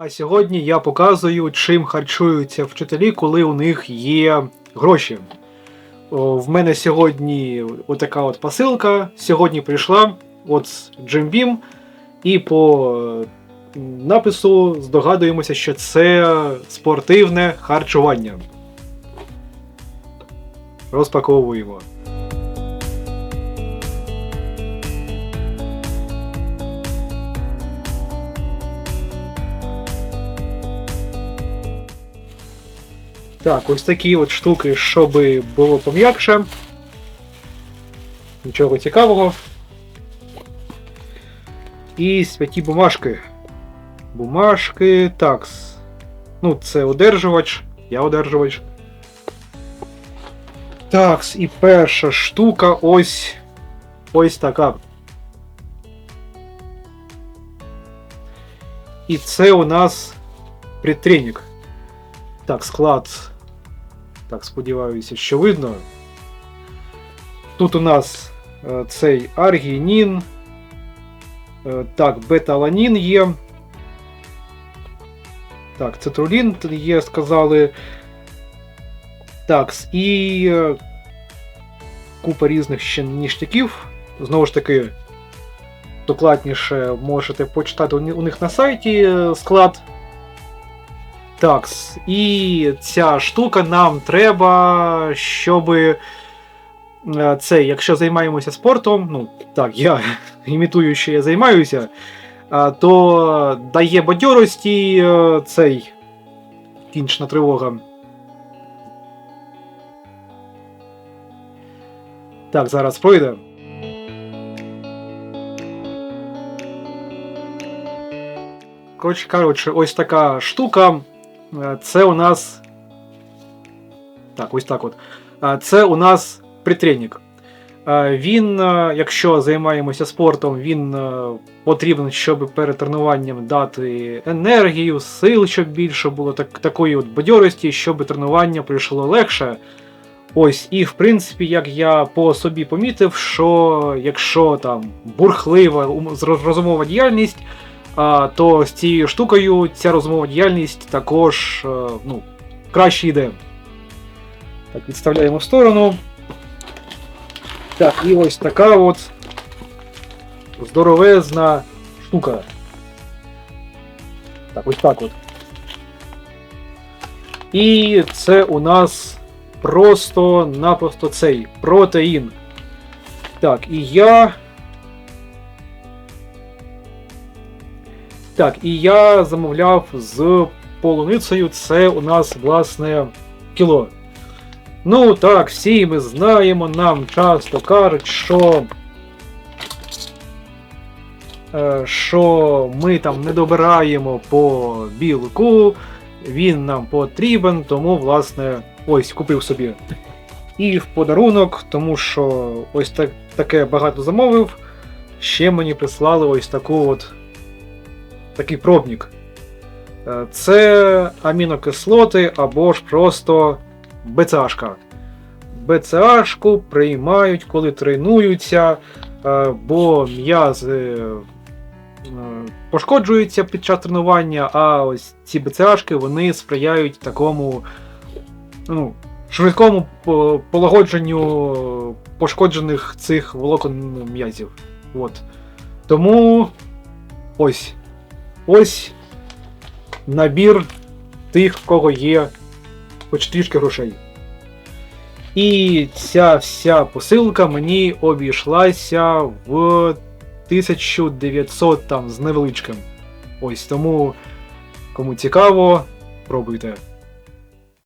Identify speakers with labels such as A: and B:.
A: А сьогодні я показую, чим харчуються вчителі, коли у них є гроші. О, в мене сьогодні отака от посилка. Сьогодні прийшла от з Jim Beam, і по е, напису здогадуємося, що це спортивне харчування. Розпаковуємо. Так, ось такі от штуки, щоб було пом'якше. Нічого цікавого. І святі бумажки. Бумажки. Так. Ну, це одержувач. Я одержувач. Так, і перша штука ось. Ось така. І це у нас предтренік. Так, склад. Так, сподіваюся, що видно. Тут у нас е, цей аргінін. Е, так, бета-аланін є. Так, цитрулін є, сказали. Так, і е, купа різних ще ніштяків. Знову ж таки, докладніше можете почитати у них на сайті склад. Так, і ця штука нам треба, щоб це, якщо займаємося спортом, ну так, я імітую, що я займаюся, то дає бадьорості е, цей кінчна тривога. Так, зараз пройде. Коротше ось така штука. Е, Це у нас. Так, ось так от. Е, Це у нас притренік. Е, Він, якщо займаємося спортом, він потрібен, щоб перед тренуванням дати енергію, сил, щоб більше було так, такої от бадьорості, щоб тренування пройшло легше. Ось, і в принципі, як я по собі помітив, що якщо там бурхлива ум- розумова діяльність, то з цією штукою ця розмова діяльність також е, ну, краще йде. Так, відставляємо в сторону. Так, і ось така от здоровезна штука. Так, ось так от. І це у нас просто-напросто цей протеїн. Так, і я. Так, і я замовляв з полуницею. Це у нас, власне, кіло. Ну так, всі ми знаємо, нам часто кажуть, що. е, Що ми там не добираємо по білку, він нам потрібен, тому, власне, ось купив собі. І в подарунок, тому що ось так, таке багато замовив. Ще мені прислали ось таку от такий пробник. Е, Це амінокислоти або ж просто БЦАшка. БЦАшку приймають, коли тренуються, е, бо м'язи е, пошкоджуються під час тренування, а ось ці БЦАшки вони сприяють такому ну, швидкому полагодженню пошкоджених цих волокон м'язів. От. Тому ось. Ось набір тих, в кого є хоч трішки грошей. І ця вся посилка мені обійшлася в 1900 там з невеличким. Ось тому, кому цікаво, пробуйте.